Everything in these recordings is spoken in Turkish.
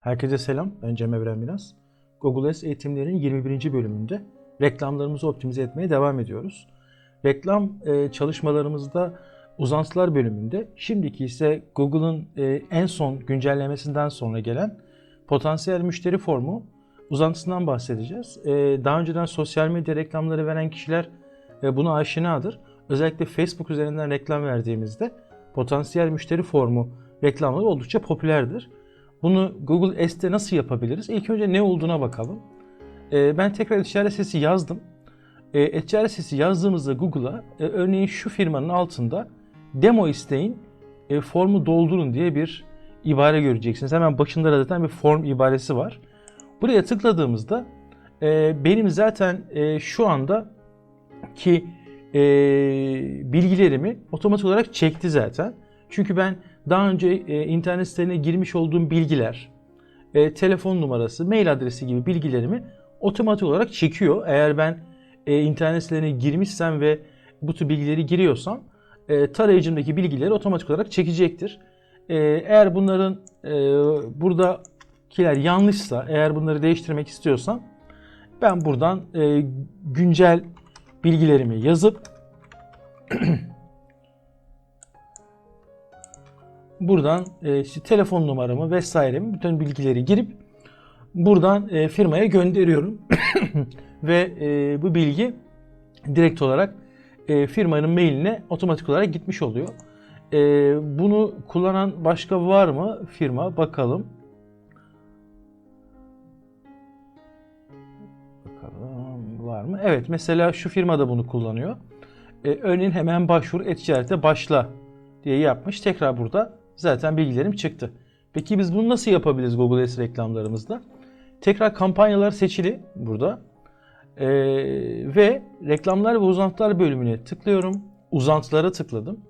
Herkese selam. Ben Cem Evren Minas. Google Ads eğitimlerin 21. bölümünde reklamlarımızı optimize etmeye devam ediyoruz. Reklam e, çalışmalarımızda uzantılar bölümünde, şimdiki ise Google'ın e, en son güncellemesinden sonra gelen potansiyel müşteri formu uzantısından bahsedeceğiz. E, daha önceden sosyal medya reklamları veren kişiler buna aşinadır. Özellikle Facebook üzerinden reklam verdiğimizde potansiyel müşteri formu reklamları oldukça popülerdir. Bunu Google Ads'te nasıl yapabiliriz? İlk önce ne olduğuna bakalım. Ee, ben tekrar işaret sesi yazdım. İşaret sesi yazdığımızda Google'a e, örneğin şu firmanın altında demo isteyin, e, formu doldurun diye bir ibare göreceksiniz. Hemen başında da zaten bir form ibaresi var. Buraya tıkladığımızda e, benim zaten e, şu anda ki e, bilgilerimi otomatik olarak çekti zaten. Çünkü ben daha önce e, internet sitelerine girmiş olduğum bilgiler, e, telefon numarası, mail adresi gibi bilgilerimi otomatik olarak çekiyor. Eğer ben e, internet sitelerine girmişsem ve bu tür bilgileri giriyorsam e, tarayıcımdaki bilgileri otomatik olarak çekecektir. E, eğer bunların e, buradakiler yanlışsa, eğer bunları değiştirmek istiyorsam ben buradan e, güncel bilgilerimi yazıp buradan e, işte telefon numaramı vesairemi bütün bilgileri girip buradan e, firmaya gönderiyorum ve e, bu bilgi direkt olarak e, firmanın mailine otomatik olarak gitmiş oluyor. E, bunu kullanan başka var mı firma bakalım. Bakalım var mı? Evet mesela şu firma da bunu kullanıyor. E, örneğin hemen başvur e-ticarete başla diye yapmış. Tekrar burada zaten bilgilerim çıktı. Peki biz bunu nasıl yapabiliriz Google Ads reklamlarımızda? Tekrar kampanyalar seçili burada. Ee, ve reklamlar ve uzantılar bölümüne tıklıyorum. Uzantılara tıkladım.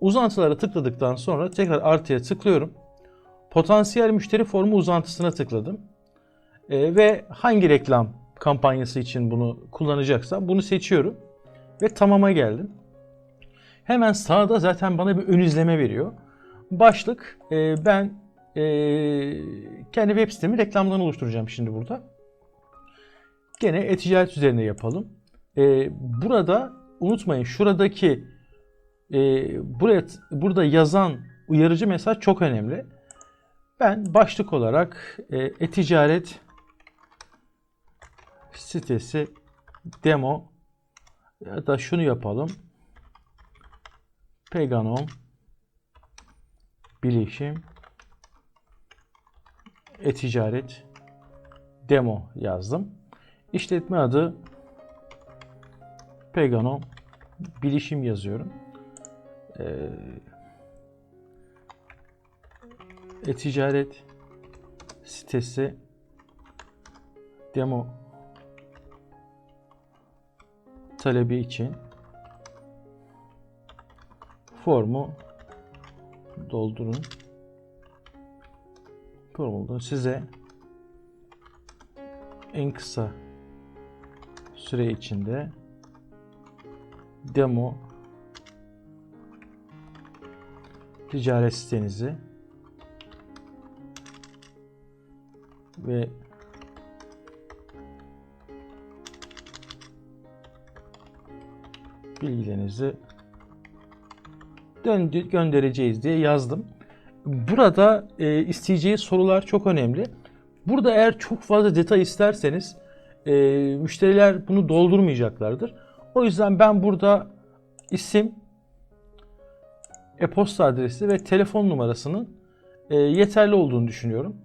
Uzantılara tıkladıktan sonra tekrar artıya tıklıyorum. Potansiyel müşteri formu uzantısına tıkladım. Ee, ve hangi reklam kampanyası için bunu kullanacaksam bunu seçiyorum. Ve tamama geldim. Hemen sağda zaten bana bir ön izleme veriyor. Başlık e, ben e, kendi web sitemi reklamdan oluşturacağım şimdi burada. Gene e-ticaret üzerine yapalım. E, burada unutmayın şuradaki e, buraya burada yazan uyarıcı mesaj çok önemli. Ben başlık olarak e, e-ticaret sitesi demo ya da şunu yapalım. Peganom bilişim e-ticaret demo yazdım. İşletme adı Peganom bilişim yazıyorum. Ee, e-ticaret sitesi demo talebi için formu doldurun. Formu size en kısa süre içinde demo ticaret sitenizi ve bilgilerinizi göndereceğiz diye yazdım. Burada e, isteyeceği sorular çok önemli. Burada eğer çok fazla detay isterseniz e, müşteriler bunu doldurmayacaklardır. O yüzden ben burada isim, e-posta adresi ve telefon numarasının e, yeterli olduğunu düşünüyorum.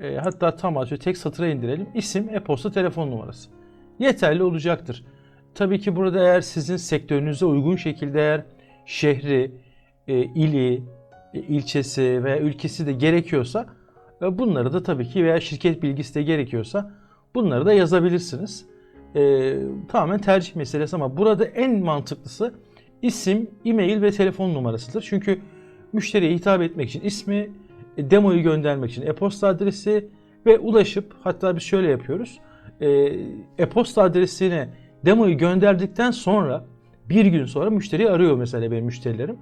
E, hatta tam açı tek satıra indirelim. İsim, e-posta, telefon numarası. Yeterli olacaktır. Tabii ki burada eğer sizin sektörünüze uygun şekilde eğer şehri, e, ili, e, ilçesi veya ülkesi de gerekiyorsa e, bunları da tabii ki veya şirket bilgisi de gerekiyorsa bunları da yazabilirsiniz. E, tamamen tercih meselesi ama burada en mantıklısı isim, e-mail ve telefon numarasıdır. Çünkü müşteriye hitap etmek için ismi, e, demoyu göndermek için e-posta adresi ve ulaşıp hatta biz şöyle yapıyoruz. E, e-posta adresine demoyu gönderdikten sonra bir gün sonra müşteriyi arıyor mesela benim müşterilerim.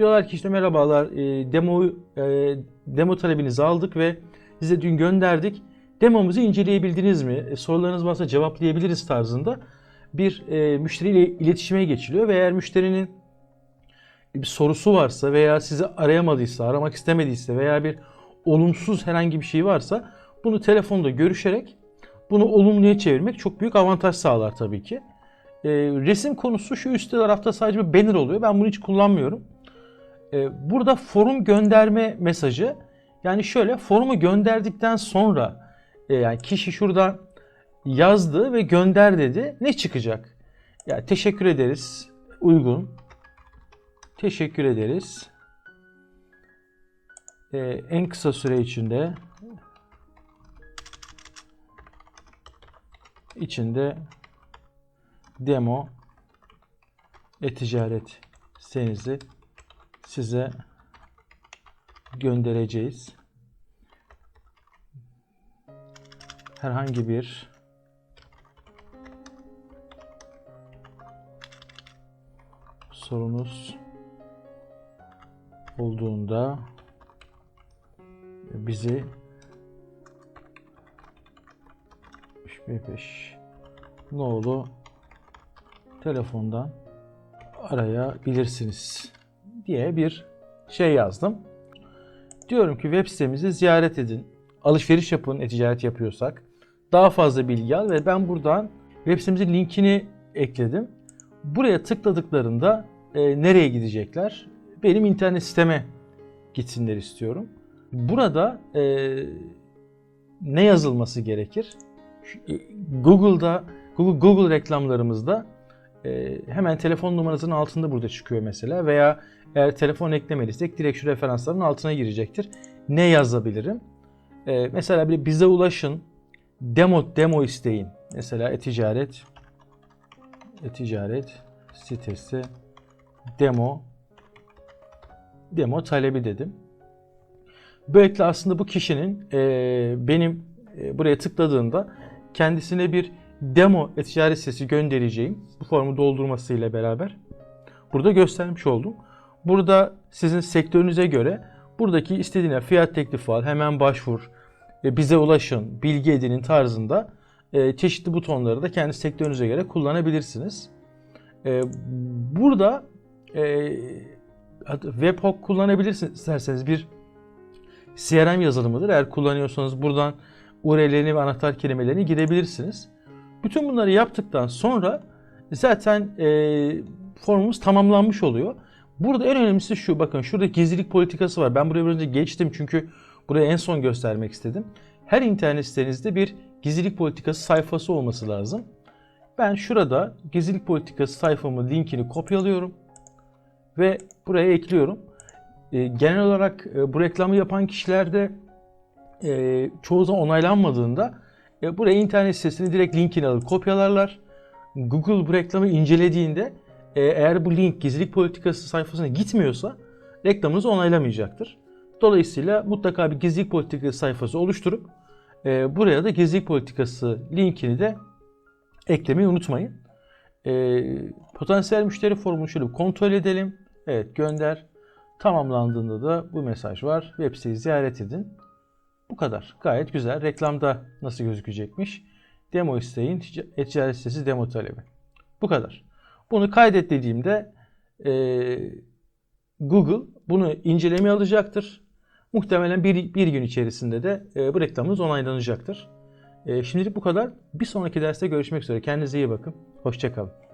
Diyorlar ki işte merhabalar e, demo e, demo talebinizi aldık ve size dün gönderdik. Demomuzu inceleyebildiniz mi? E, sorularınız varsa cevaplayabiliriz tarzında bir e, müşteriyle iletişime geçiliyor ve eğer müşterinin bir sorusu varsa veya sizi arayamadıysa, aramak istemediyse veya bir olumsuz herhangi bir şey varsa bunu telefonda görüşerek bunu olumluya çevirmek çok büyük avantaj sağlar tabii ki. E, resim konusu şu üstte tarafta sadece bir banner oluyor. Ben bunu hiç kullanmıyorum. E, burada forum gönderme mesajı yani şöyle forumu gönderdikten sonra e, yani kişi şurada yazdı ve gönder dedi. Ne çıkacak? Ya teşekkür ederiz. Uygun. Teşekkür ederiz. Ee, en kısa süre içinde içinde demo e-ticaret sitenizi size göndereceğiz. Herhangi bir sorunuz olduğunda bizi 5 nolu telefondan arayabilirsiniz diye bir şey yazdım. Diyorum ki web sitemizi ziyaret edin. Alışveriş yapın, e-ticaret yapıyorsak. Daha fazla bilgi al ve ben buradan web sitemizin linkini ekledim. Buraya tıkladıklarında e, nereye gidecekler? Benim internet siteme gitsinler istiyorum. Burada e, ne yazılması gerekir? E, Google'da, Google, Google reklamlarımızda e, hemen telefon numarasının altında burada çıkıyor mesela veya eğer telefon eklemediysek direkt şu referansların altına girecektir. Ne yazabilirim? E, mesela bir bize ulaşın, demo demo isteyin. Mesela e-ticaret e-ticaret sitesi demo demo talebi dedim. Böylelikle aslında bu kişinin e, benim e, buraya tıkladığında kendisine bir demo e-ticaret sitesi göndereceğim. Bu formu doldurmasıyla beraber burada göstermiş oldum. Burada sizin sektörünüze göre buradaki istediğine fiyat teklifi al, hemen başvur, e, bize ulaşın, bilgi edinin tarzında e, çeşitli butonları da kendi sektörünüze göre kullanabilirsiniz. E, burada webhook kullanabilirsiniz isterseniz bir CRM yazılımıdır. Eğer kullanıyorsanız buradan URL'lerini ve anahtar kelimelerini girebilirsiniz. Bütün bunları yaptıktan sonra zaten e, formumuz tamamlanmış oluyor. Burada en önemlisi şu bakın şurada gizlilik politikası var. Ben buraya önce geçtim çünkü buraya en son göstermek istedim. Her internet sitenizde bir gizlilik politikası sayfası olması lazım. Ben şurada gizlilik politikası sayfamın linkini kopyalıyorum ve buraya ekliyorum. E, genel olarak e, bu reklamı yapan kişilerde e, çoğu zaman onaylanmadığında e, buraya internet sitesini direkt linkini alıp kopyalarlar. Google bu reklamı incelediğinde e, eğer bu link gizlilik politikası sayfasına gitmiyorsa reklamınızı onaylamayacaktır. Dolayısıyla mutlaka bir gizlilik politikası sayfası oluşturup e, buraya da gizlilik politikası linkini de eklemeyi unutmayın. E, potansiyel müşteri formunu şöyle bir kontrol edelim. Evet gönder. Tamamlandığında da bu mesaj var. Web siteyi ziyaret edin. Bu kadar. Gayet güzel. Reklamda nasıl gözükecekmiş? Demo isteyin. E-ticaret sitesi demo talebi. Bu kadar. Bunu kaydet dediğimde e, Google bunu incelemeye alacaktır. Muhtemelen bir, bir gün içerisinde de e, bu reklamınız onaylanacaktır. E, şimdilik bu kadar. Bir sonraki derste görüşmek üzere. Kendinize iyi bakın. Hoşçakalın.